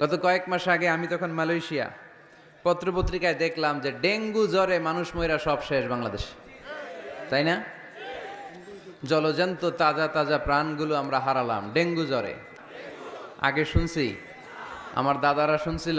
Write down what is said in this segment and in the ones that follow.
গত কয়েক মাস আগে আমি তখন মালয়েশিয়া পত্রপত্রিকায় দেখলাম যে ডেঙ্গু জ্বরে মানুষ ময়রা সব শেষ বাংলাদেশে। তাই না? জলজন্ত তাজা তাজা প্রাণগুলো আমরা হারালাম, ডেঙ্গু জ্বরে। আগে শুনছি, আমার দাদারা শুনছিল,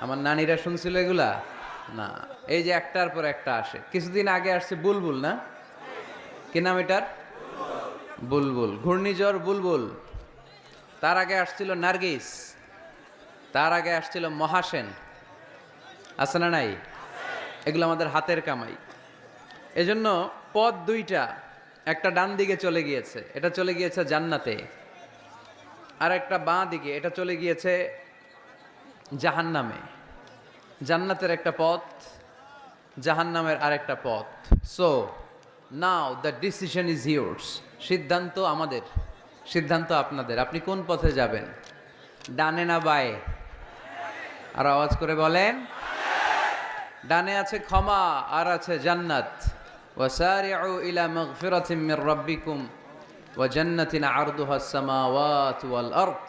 আমার নানিরা শুনছিল এগুলা? না, এই যে একটার পর একটা আসে। কিছুদিন আগে আসছে বুলবুল না? কি নাম এটার? বুলবুল। ঘূর্ণিঝড় বুলবুল। তার আগে আসছিল নার্গিস। তার আগে আসছিল মহাসেন। আছে না নাই? এগুলো আমাদের হাতের কামাই। এজন্য পথ দুইটা, একটা ডান দিকে চলে গিয়েছে, এটা চলে গিয়েছে জান্নাতে। আর একটা বাঁ দিকে, এটা চলে গিয়েছে জাহান্নামে। জান্নাতের একটা পথ, জাহান্নামের আরেকটা পথ। So now the decision is yours সিদ্ধান্ত আমাদের, সিদ্ধান্ত আপনাদের। আপনি কোন পথে যাবেন? ডানে না বায়ে? আর আওয়াজ করে বলেন, ডানে আছে ক্ষমা, আর আছে জান্নাত। মির রাব্বিকুম, ওয়া জান্নাতিন আরদুহা আস-সামাওয়াত ওয়াল আরদ,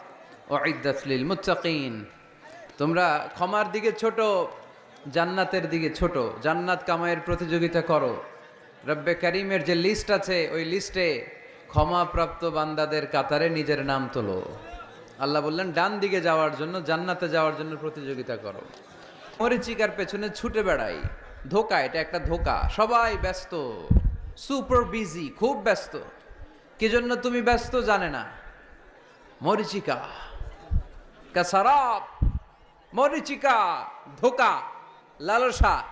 উইদ্দাত লিল মুত্তাকিন। তোমরা ক্ষমার দিকে ছোট, জান্নাতের দিকে ছোট। জান্নাত কামাইয়ের প্রতিযোগিতা করো। রব্বে করিমের যে লিস্ট আছে, ওই লিস্টে ক্ষমাপ্রাপ্ত বান্দাদের কাতারে নিজের নাম তোলো। আল্লাহ বললেন, ডান দিকে যাওয়ার জন্য, জান্নাতে যাওয়ার জন্য প্রতিযোগিতা করো। মরিচিকার পেছনে ছুটে বেড়াই। ধোকা, এটা একটা ধোকা। সবাই ব্যস্ত। সুপার বিজি, খুব ব্যস্ত। কি জন্য তুমি ব্যস্ত জানে না? মরিচিকা। কাসারাপ মরিচিকা, ধোকা। লালসা।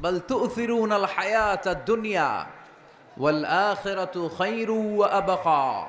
বল তুথিরুন আল হায়াত দুনিয়া ওয়াল আখিরাতু খায়রু ওয়া আবকা।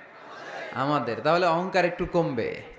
আমাদের তাহলে অহংকার একটু কমবে।